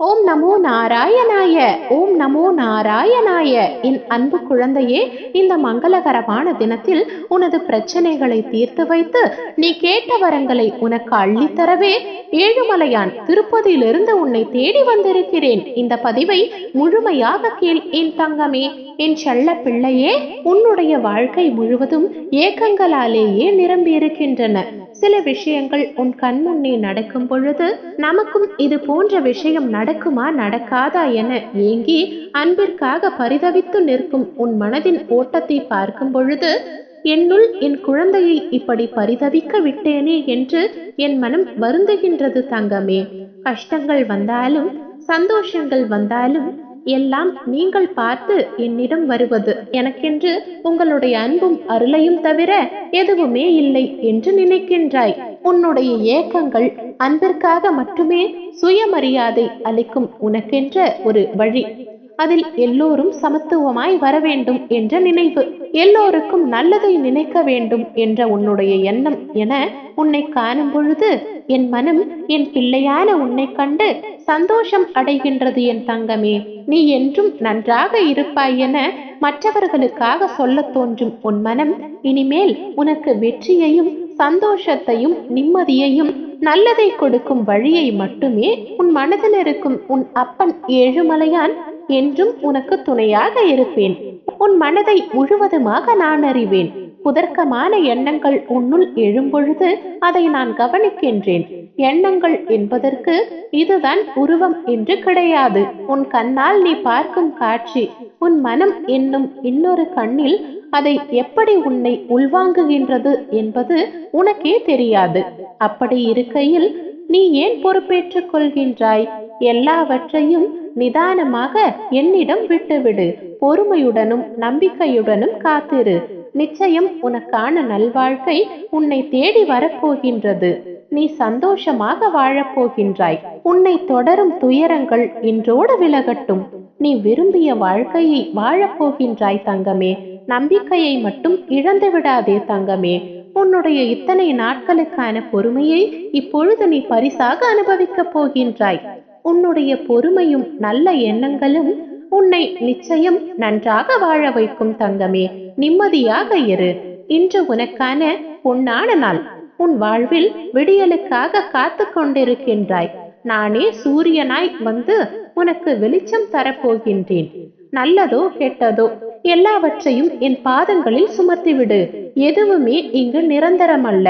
ஓம் நமோ நாராயணாய ஓம் நமோ நாராயணாய. என் அன்பு குழந்தையே இந்த மங்களகரமான தினத்தில் உனது பிரச்சனைகளை தீர்த்து வைத்து நீ கேட்ட வரங்களை உனக்கு அள்ளித்தரவே ஏழுமலையான் திருப்பதியிலிருந்து உன்னை தேடி வந்திருக்கிறேன். இந்த பதிவை முழுமையாக கேள் என் தங்கமே. என் செல்ல பிள்ளையே உன்னுடைய வாழ்க்கை முழுவதும் ஏக்கங்களாலேயே நிரம்பி இருக்கின்றன சில விஷயங்கள் உன் கண் முன்னே நடக்கும் பொழுது நமக்கும் இது போன்ற விஷயம் நட நடக்குமா நடக்காதா என ஏங்கி அன்பிற்காக பரிதவித்து நிற்கும் உன் மனதின் ஓட்டத்தை பார்க்கும் பொழுது என்னுள் என் குழந்தையை இப்படி பரிதவிக்க விட்டேனே என்று என் மனம் வருந்துகின்றது தங்கமே. கஷ்டங்கள் வந்தாலும் சந்தோஷங்கள் வந்தாலும் எல்லாம் நீங்கள் பார்த்து என்னிடம் வருவது. எனக்கென்று உங்களுடைய அன்பும் அருளையும் தவிர எதுவுமே இல்லை என்று நினைக்கின்றாய். உன்னுடைய ஏக்கங்கள் அன்பிற்காக மட்டுமே சுயமரியாதை அளிக்கும் உனக்கென்ற ஒரு வழி. அதில் எல்லோரும் சமத்துவமாய் வர வேண்டும் என்ற நினைவு. எல்லோருக்கும் நல்லதை நினைக்க வேண்டும் என்ற உன்னுடைய எண்ணம் என உன்னை காணும் பொழுது என் மனம் என் பிள்ளையான உன்னை கண்டு சந்தோஷம் அடைகின்றது என் தங்கமே. நீ என்றும் நன்றாக இருப்பாய் என மற்றவர்களுக்காக சொல்ல தோன்றும் உன் மனம் இனிமேல் உனக்கு வெற்றியையும் சந்தோஷத்தையும் நிம்மதியையும் நல்லதை கொடுக்கும் வழியை மட்டுமே உன் மனதில் இருக்கும் உன் அப்பன் ஏழுமலையான் என்றும் உனக்கு துணையாக இருப்பேன். உன் மனதை முழுவதுமாக நான் அறிவேன். குதர்க்கமான எண்ணங்கள் உன்னுள் எழும்பொழுது அதை நான் கவனிக்கின்றேன். எண்ணங்கள் என்பதற்கு இதுதான் உருவம் என்று கிடையாது. உன் கண்ணால் நீ பார்க்கும் காட்சி உன் மனம் என்னும் இன்னொரு கண்ணில் அதை எப்படி உன்னை உள்வாங்குகின்றது என்பது உனக்கே தெரியாது. அப்படி இருக்கையில் நீ ஏன் பொறுப்பேற்றுக் கொள்கின்றாய்? எல்லாவற்றையும் நிதானமாக என்னிடம் விட்டுவிடு. பொறுமையுடனும் நம்பிக்கையுடனும் காத்திரு. நிச்சயம் உனக்கான நல்வாழ்க்கை உன்னை தேடி வரப்போகின்றது. நீ சந்தோஷமாக வாழப்போகின்றாய். உன்னை தொடரும் துயரங்கள் இன்றோடு விலகட்டும். நீ விரும்பிய வாழ்க்கையை வாழப்போகின்றாய் தங்கமே. நம்பிக்கையை மட்டும் இழந்து விடாதே தங்கமே. உன்னுடைய இத்தனை நாட்களுக்கான பொறுமையை இப்பொழுது நீ பரிசாக அனுபவிக்கப் போகின்றாய். உன்னுடைய பொறுமையும் நல்ல எண்ணங்களும் உன்னை நிச்சயம் நன்றாக வாழ வைக்கும் தங்கமே நிம்மதியாக இரு. இன்று உனக்கான பொன்னான நாள். உன் வாழ்வில் விடியலுக்காக காத்து கொண்டிருக்கின்றாய். நானே சூரியனாய் வந்து உனக்கு வெளிச்சம் தரப்போகின்றேன். நல்லதோ கெட்டதோ எல்லாவற்றையும் என் பாதங்களில் சுமத்திவிடு. எதுவுமே இங்கு நிரந்தரமல்ல.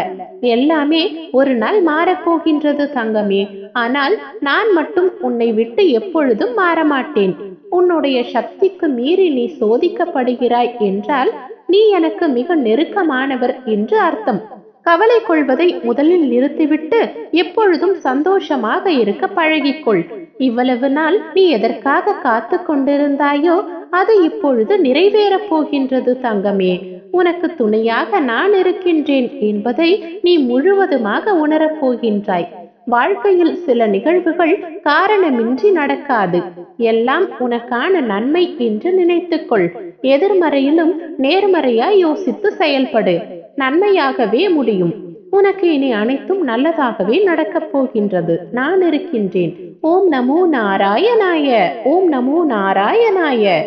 எல்லாமே ஒரு நாள் மாறப்போகின்றது தங்கமே. ஆனால் நான் மட்டும் உன்னை விட்டு எப்பொழுதும் மாறமாட்டேன். உன்னுடைய சக்திக்கு மீறி நீ சோதிக்கப்படுகிறாய் என்றால் நீ எனக்கு மிக நெருக்கமானவர் என்று அர்த்தம். கவலை கொள்வதை முதலில் நிறுத்திவிட்டு எப்பொழுதும் சந்தோஷமாக இருக்க பழகிக்கொள். இவ்வளவு நாள் நீ எதற்காக காத்து கொண்டிருந்தாயோ அது இப்பொழுது நிறைவேறப் போகின்றது தங்கமே. உனக்கு துணையாக நான் இருக்கின்றேன் என்பதை நீ முழுவதுமாக உணரப் போகின்றாய். வாழ்க்கையில் சில நிகழ்வுகள் காரணமின்றி நடக்காது. எல்லாம் உனக்கான நன்மை என்று நினைத்துக்கொள். எதிர்மறையிலும் நேர்மறையாய் யோசித்து செயல்படு. நன்மையாகவே முடியும். உனக்கு இனி அனைத்தும் நல்லதாகவே நடக்கப் போகின்றது. நான் இருக்கின்றேன். ஓம் நமோ நாராயணாய. ஓம் நமோ நாராயணாய.